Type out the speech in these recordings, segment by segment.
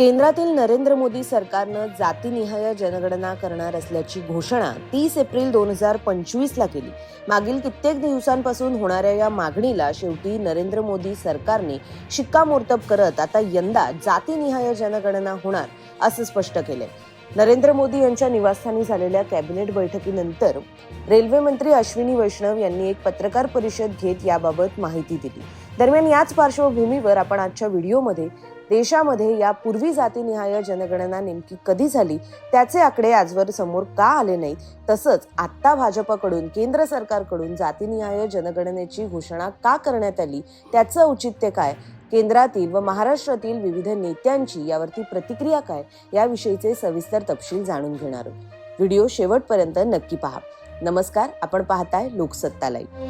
केंद्रातील नरेंद्र मोदी सरकारनं जातीनिहाय जनगणना करणार असल्याची घोषणा तीस एप्रिल दोन हजार पंचवीसला केली. मागील कित्येक दिवसांपासून होणाऱ्या या मागणीला शेवटी नरेंद्र मोदी सरकारने शिक्कामोर्तब करत आता यंदा जातीनिहाय जनगणना होणार असं स्पष्ट केलंय. नरेंद्र मोदी यांच्या निवासस्थानी झालेल्या कॅबिनेट बैठकीनंतर रेल्वे मंत्री अश्विनी वैष्णव यांनी एक पत्रकार परिषद घेत याबाबत माहिती दिली. दरम्यान याच पार्श्वभूमीवर आपण आजच्या व्हिडिओमध्ये देशामध्ये यापूर्वी जातीनिहाय जनगणना नेमकी कधी झाली त्याचे आकडे आजवर समोर का आले नाहीत तसंच आत्ता भाजपकडून केंद्र सरकारकडून जातीनिहाय जनगणनेची घोषणा का करण्यात आली त्याचं औचित्य काय केंद्रातील व महाराष्ट्रातील विविध नेत्यांची यावरती प्रतिक्रिया काय याविषयीचे सविस्तर तपशील जाणून घेणार आहोत. व्हिडिओ शेवटपर्यंत नक्की पहा. नमस्कार आपण पाहताय लोकसत्ता लाईव्ह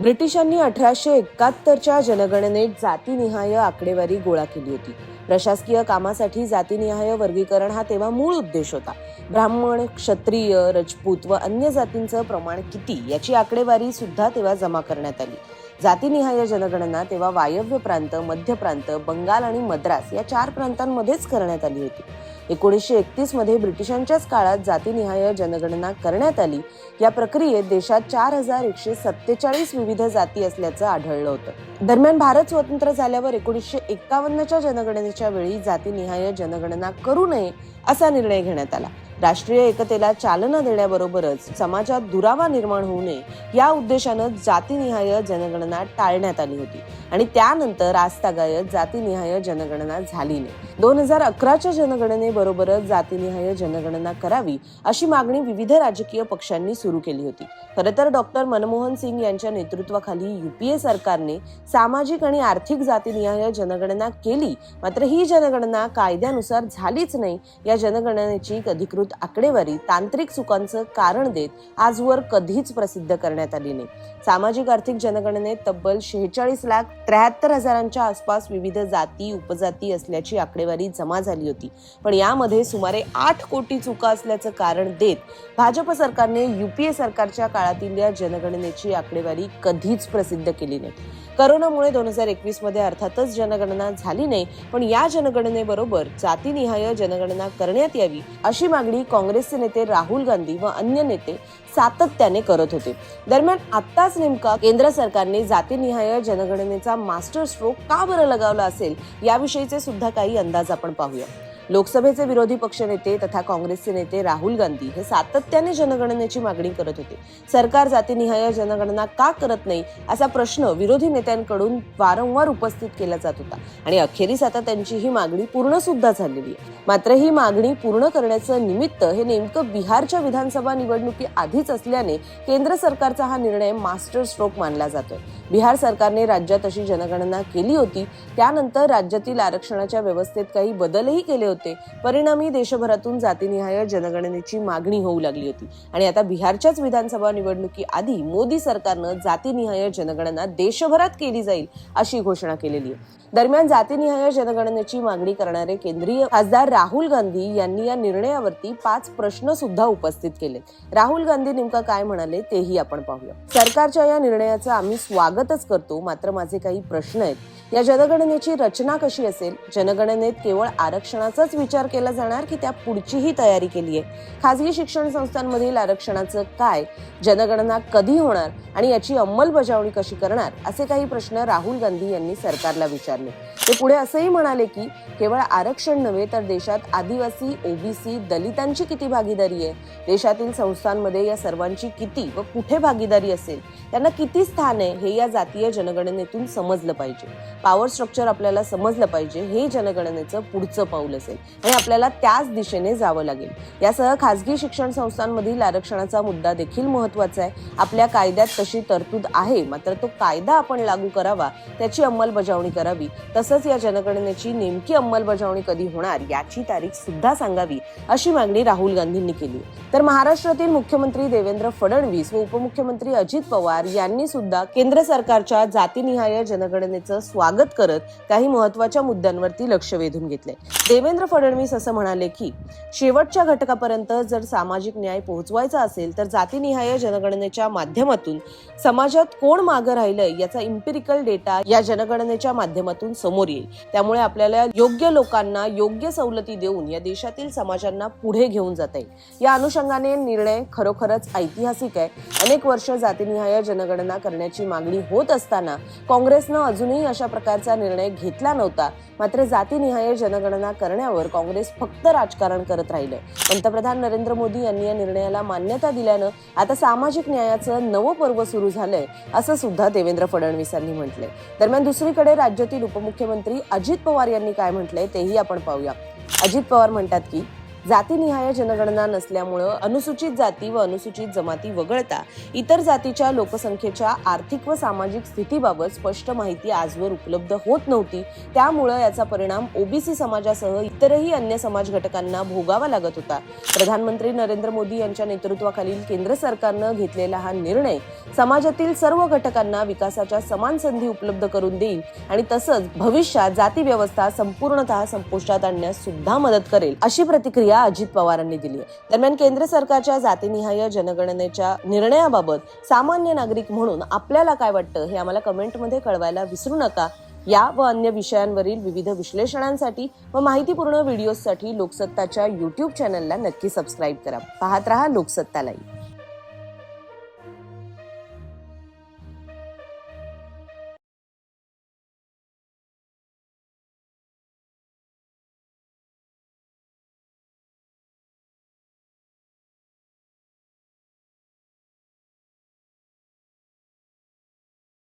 ब्रिटिशांनी अठराशे एकाहत्तरच्या जनगणनेत जातीनिहाय आकडेवारी गोळा केली होती. प्रशासकीय कामासाठी जातीनिहाय वर्गीकरण हा तेव्हा मूळ उद्देश होता. ब्राह्मण क्षत्रिय रजपूत व अन्य जातींचं प्रमाण किती याची आकडेवारी सुद्धा तेव्हा जमा करण्यात आली. जातीनिहाय जनगणना तेव्हा वायव्य प्रांत मध्य प्रांत बंगाल आणि मद्रास या चार प्रांतांमध्येच करण्यात आली होती. एकोणीसशे एकतीसमध्ये ब्रिटिशांच्याच काळात जातीनिहाय जनगणना करण्यात आली. या प्रक्रियेत देशात चार हजार एकशे सत्तेचाळीस विविध जाती असल्याचं आढळलं होतं. दरम्यान भारत स्वतंत्र झाल्यावर एकोणीसशे एकावन्नच्या जनगणनेच्या वेळी जातीनिहाय जनगणना करू नये असा निर्णय घेण्यात आला. राष्ट्रीय एकतेला चालना देण्याबरोबरच समाजात दुरावा निर्माण होऊ नये या उद्देशानं जातीनिहाय जनगणना टाळण्यात आली होती. आणि त्यानंतर आजतागायत जातीनिहाय जनगणना झाली नाही दोन हजार अकराच्या जनगणनेबरोबरच जातीनिहाय जनगणना करावी अशी मागणी विविध राजकीय पक्षांनी सुरू केली होती. खरं तर डॉक्टर मनमोहन सिंग यांच्या नेतृत्वाखाली युपीए सरकारने सामाजिक आणि आर्थिक जातीनिहाय जनगणना केली. मात्र ही जनगणना कायद्यानुसार झालीच नाही. या जनगणनेची अधिकृत आकडेवारी तांत्रिक चुकांचं कारण देत आजवर कधीच प्रसिद्ध करण्यात करण्यात आली नाही. सामाजिक आर्थिक जनगणनेत तब्बल शेहेचाळीस लाख त्र्याहत्तर हजारांच्या आसपास विविध जाती उपजाती असल्याची आकडेवारी जमा झाली होती. पण यामध्ये सुमारे आठ कोटी चुका असल्याचं कारण देत भाजप सरकारने युपीए सरकारच्या काळातील या जनगणनेची आकडेवारी कधीच प्रसिद्ध केली नाही. करोनामुळे दोन हजार एकवीसमध्ये अर्थातच जनगणना झाली नाही पण या जनगणनेबरोबर जातीनिहाय जनगणना करण्यात यावी अशी मागणी काँग्रेसचे नेते राहुल गांधी व अन्य नेते सातत्याने करत होते. दरम्यान आत्ताच नेमका केंद्र सरकारने जातीनिहाय जनगणनेचा मास्टर स्ट्रोक का बरं लगावला असेल याविषयीचे सुद्धा काही अंदाज आपण पाहूया. लोकसभेचे विरोधी पक्षनेते तथा काँग्रेसचे नेते राहुल गांधी हे सातत्याने जनगणनेची मागणी करत होते. सरकार जातीनिहाय जनगणना का करत नाही असा प्रश्न विरोधी नेत्यांकडून वारंवार उपस्थित केला जात होता. आणि अखेरीस आता त्यांची ही मागणी पूर्ण सुद्धा झालेली आहे. मात्र ही मागणी पूर्ण करण्याचं निमित्त हे नेमकं बिहारच्या विधानसभा निवडणुकी आधीच असल्याने केंद्र सरकारचा हा निर्णय मास्टर स्ट्रोक मानला जातोय. बिहार सरकारने राज्यात अशी जनगणना केली होती. त्यानंतर राज्यातील आरक्षणाच्या व्यवस्थेत काही बदलही केले होते. परिणामी देशभरातून जातीनिहाय जनगणनेची मागणी होऊ लागली होती. आणि आता बिहारच्याच विधानसभा निवडणुकी आधी मोदी सरकारनं जातीनिहाय जनगणना देशभरात केली जाईल अशी घोषणा केलेली आहे. दरम्यान जातीनिहाय जनगणनेची मागणी करणारे केंद्रीय खासदार राहुल गांधी यांनी या निर्णयावरती पाच प्रश्न सुद्धा उपस्थित केले राहुल गांधी नेमका काय म्हणाले तेही आपण पाहूया. सरकारच्या या निर्णयाचं आम्ही स्वागतच करतो मात्र माझे काही प्रश्न आहेत. या जनगणनेची रचना कशी असेल? जनगणनेत केवळ आरक्षणाचाच विचार केला जाणार की त्या पुढचीही तयारी केली आहे? खासगी शिक्षण संस्थांमधील आरक्षणाचं काय? जनगणना कधी होणार? आणि याची अंमलबजावणी कशी करणार? असे काही प्रश्न राहुल गांधी यांनी सरकारला विचारले. ते पुढे असंही म्हणाले की केवळ आरक्षण नव्हे तर देशात आदिवासी ओबीसी दलितांची किती भागीदारी आहे? देशातील संस्थांमध्ये या सर्वांची किती व कुठे भागीदारी असेल? त्यांना किती स्थान आहे? हे या जातीय जनगणनेतून समजलं पाहिजे. पॉवर स्ट्रक्चर आपल्याला समजलं पाहिजे हे जनगणनेचं पुढचं पाऊल असेल. आणि आपल्याला त्याच दिशेने जावं लागेल. यासह खासगी शिक्षण संस्थांमधील आरक्षणाचा मुद्दा देखील महत्त्वाचा आहे. आपल्या कायद्यात तशी तरतूद आहे मात्र तो कायदा आपण लागू करावा त्याची अंमलबजावणी करावी. तसंच या जनगणनेची नेमकी अंमलबजावणी कधी होणार याची तारीख सुद्धा सांगावी अशी मागणी राहुल गांधींनी केली. तर महाराष्ट्रातील मुख्यमंत्री देवेंद्र फडणवीस व उपमुख्यमंत्री अजित पवार यांनी सुद्धा केंद्र सरकारच्या जातीनिहाय जनगणनेचं स्वागत करत काही महत्त्वाच्या मुद्द्यांवरती लक्ष वेधून घेतले. देवेंद्र फडणवीस असं म्हणाले की शेवटच्या घटकापर्यंत जर सामाजिक न्याय पोहोचवायचा असेल तर जातीनिहाय जनगणनेच्या माध्यमातून समाजात कोण मागं राहिलंय याचा इम्पिरिकल डेटा या जनगणनेच्या माध्यमातून समोर येईल. त्यामुळे आपल्याला योग्य लोकांना योग्य सवलती देऊन या देशातील समाजांना पुढे घेऊन जाता येईल. या अनुषंगाने निर्णय खरोखरच ऐतिहासिक आहे. अनेक वर्ष जातीनिहाय जनगणना करण्याची मागणी होत असताना काँग्रेसनं अजूनही अशा प्रकारचा निर्णय घेतला नव्हता. मात्र जातीनिहाय जनगणना करण्यावर काँग्रेस फक्त राजकारण करत राहिलं. पंतप्रधान नरेंद्र मोदी यांनी या निर्णयाला मान्यता दिल्यानं आता सामाजिक न्यायाचं नवं पर्व सुरू झालंय असं सुद्धा देवेंद्र फडणवीसांनी म्हटलंय. दरम्यान दुसरीकडे राज्यातील उपमुख्यमंत्री अजित पवार यांनी काय म्हटलंय तेही आपण पाहूया. अजित पवार म्हणतात की जातीनिहाय जनगणना नसल्यामुळं अनुसूचित जाती व अनुसूचित जमाती वगळता इतर जातीच्या लोकसंख्येच्या आर्थिक व सामाजिक स्थितीबाबत स्पष्ट माहिती आजवर उपलब्ध होत नव्हती. त्यामुळं याचा परिणाम ओबीसी समाजासह इतरही अन्य समाज घटकांना भोगावा लागत होता. प्रधानमंत्री नरेंद्र मोदी यांच्या नेतृत्वाखालील केंद्र सरकारनं घेतलेला हा निर्णय समाजातील सर्व घटकांना विकासाच्या समान संधी उपलब्ध करून देईल आणि तसंच भविष्यात जाती व्यवस्था संपूर्णतः संपुष्टात आणण्यास सुद्धा मदत करेल. अशी प्रतिक्रिया अजित पवारांनी दिली आहे. दरम्यान केंद्र सरकारच्या जातीनिहाय जनगणनेच्या निर्णयाबाबत सामान्य नागरिक म्हणून आपल्याला काय वाटतं हे आम्हाला कमेंटमध्ये कळवायला विसरू नका. या व अन्य विषयांवरील विविध विश्लेषणांसाठी व माहितीपूर्ण व्हिडिओसाठी लोकसत्ताच्या युट्यूब चॅनलला नक्की सबस्क्राईब करा. पाहत रहा लोकसत्ता लाईव्ह